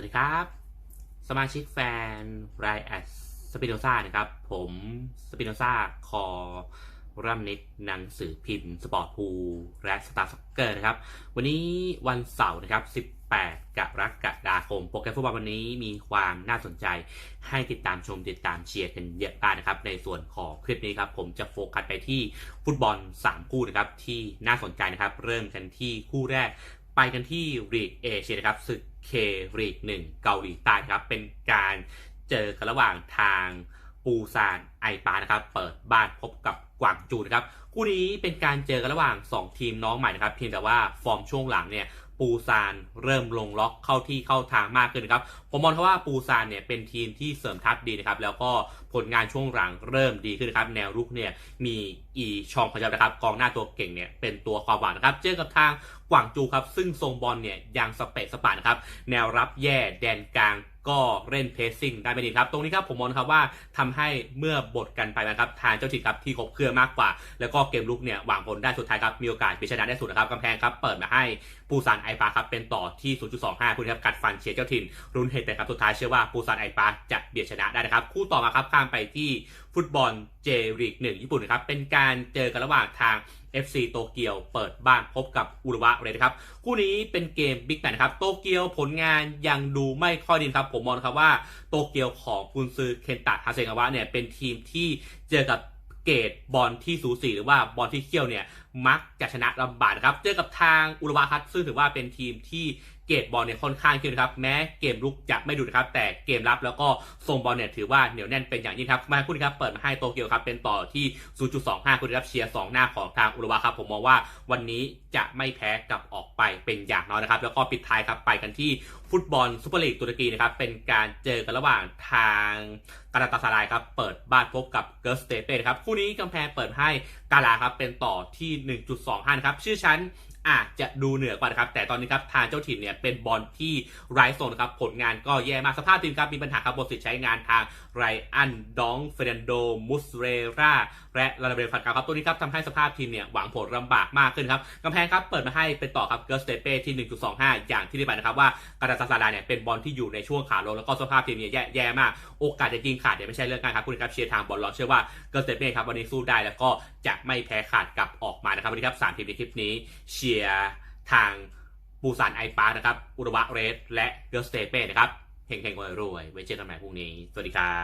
วัสดีครับ สมาชิกแฟนไรแอดสปิโนซ่านะครับ ผมสปิโนซ่าคอรัมนิดหนังสือพิมพ์ สปอร์ตพูและสตาร์ซ็อกเกอร์นะครับ วันนี้วันเสาร์นะครับ 18 กรกฎาคม โปรแกรมฟุตบอลวันนี้มีความน่าสนใจ ให้ติดตามชมติดตามเชียร์กันเยอะมากนะครับ ในส่วนของคลิปนี้ครับ ผมจะโฟกัสไปที่ฟุตบอล 3 คู่นะครับ ที่น่าสนใจนะครับ เริ่มกันที่คู่แรก ไปกันที่รีกเอเชียนะครับศึกเครีกหนึ่งเกาหลีใต้ครับเป็นการเจอกันระหว่างทาง ปูซานไอปานะครับเปิดบ้านพบกับกวางจูนะครับคู่นี้เป็นการเจอกันระหว่าง 2 ทีมน้องใหม่นะครับเพียงแต่ว่าฟอร์มช่วงหลังเนี่ยปูซานเริ่มลงล็อกเข้าที่เข้าทางมากขึ้นนะครับผมมองว่าปูซานเนี่ยเป็นทีมที่เสริมทัพดีนะครับแล้วก็ผลงานช่วงหลังเริ่มดีขึ้นนะครับแนวรุกเนี่ยมีอีชองพยับนะครับกองหน้าตัวเก่งเนี่ยเป็นตัวความหวังนะครับเจอกับทางกวางจูครับซึ่งทรงบอลเนี่ยยังสเปซสปานะครับแนวรับแย่แดนกลาง ก็เล่นเพสซิ่งได้ไม่ดีครับ ตรงนี้ครับผมมองครับว่าทำให้เมื่อบทกันไปนะครับ ทางเจ้าถิ่นครับที่ครบเครื่องมากกว่า แล้วก็เกมลุกเนี่ยหวังผลได้สุดท้ายครับ มีโอกาสไปชนะได้สุดนะครับกำแพงครับ เปิดมาให้ปูซานไอปาครับเป็นต่อที่ 0.25 คุณครับกัดฟันเชียร์เจ้าถิ่น รุนเหตุแต่ครับสุดท้ายเชื่อว่าปูซานไอปาจะเบียดชนะได้นะครับ คู่ต่อมาครับข้ามไปที่ฟุตบอลเจลีกหนึ่งญี่ปุ่นนะครับ เป็นการเจอกันระหว่างทาง FC โตเกียวเปิดบ้านพบกับอุรุวะเลยนะครับ คู่นี้เป็นเกมบิ๊กแมตช์นะครับ โตเกียวผลงานยังดูไม่ค่อยดีครับ ผมมองครับว่าโตเกียวของกุนซือเคนตะฮาเซงาวะเนี่ยเป็นทีมที่เจอกับเกตบอลที่สูสีหรือว่าบอลที่เขี้ยวเนี่ยมักจะชนะลำบากครับ เจอกับทางอุรุวะครับซึ่งถือว่าเป็นทีมที่ เกตบอลเนี่ยค่อนข้างขึ้นะครับแม้เกมลุกจะไม่ดูนะครับแต่เกมรับแล้วก็ทรงบอลเนี่ยถือว่าเหนียวแน่นเป็นอย่างยิ่งครับมาคู่นี้ครับเปิดมาให้โตเกียวครับเป็นต่อที่ 0.25 คุณครับเชียร์2หน้าของทางอุรุวะครับผมมองว่าวันนี้จะไม่แพ้กลับออกไปเป็นอย่างน้อยนะครับ แล้วก็ปิดท้ายครับไปกันที่ฟุตบอลซูเปอร์ลีกตุรกีนะครับเป็นการเจอกันระหว่างทางกาลาตาสารายครับเปิดบ้านพบกับเกิร์สเตเป้ครับคู่นี้กำแพงเปิดให้กาลาครับเป็นต่อที่ 1.25 นะครับชื่อชั้น อาจจะดูเหนือกว่านะครับ แต่ตอนนี้ครับทางเจ้าถิ่นเนี่ยเป็นบอลที่ไร้โซนครับ ผลงานก็แย่มากสภาพทีมครับ มีปัญหาครับบทสิทธิ์ใช้งานทางไรอันดองเฟรนโด มุสเรราและลาลาเบรฟันกาครับ ตัวนี้ครับทำให้สภาพทีมเนี่ยหวังผลลำบากมากขึ้นครับกำแพงครับเปิดมาให้เป็นต่อครับเกิร์สเตเป้ที่ 1.25 อย่างที่ได้ไปนะครับว่ากาตาซาราเนี่ยเป็นบอลที่อยู่ในช่วงขาลงแล้วก็สภาพทีมเนี่ยแย่แย่มาก โอกาสจะยิงขาดเนี่ยไม่ใช่เรื่องง่ายครับคุณครับเชียร์ทางบอลลอนเชื่อว่าเกิร์สเตเป้ครับวันนี้สู้ได้แล้วก็จะไม่แพ้ขาดกลับออกมานะครับวันนี้ครับสามทีมในคลิปนี้เชียร์ทางปูซานไอปานะครับ อุระวะเรส และเกอร์สเตเป้นะครับเฮงๆรวยๆไว้เจอกันใหม่พรุ่งนี้ สวัสดีครับ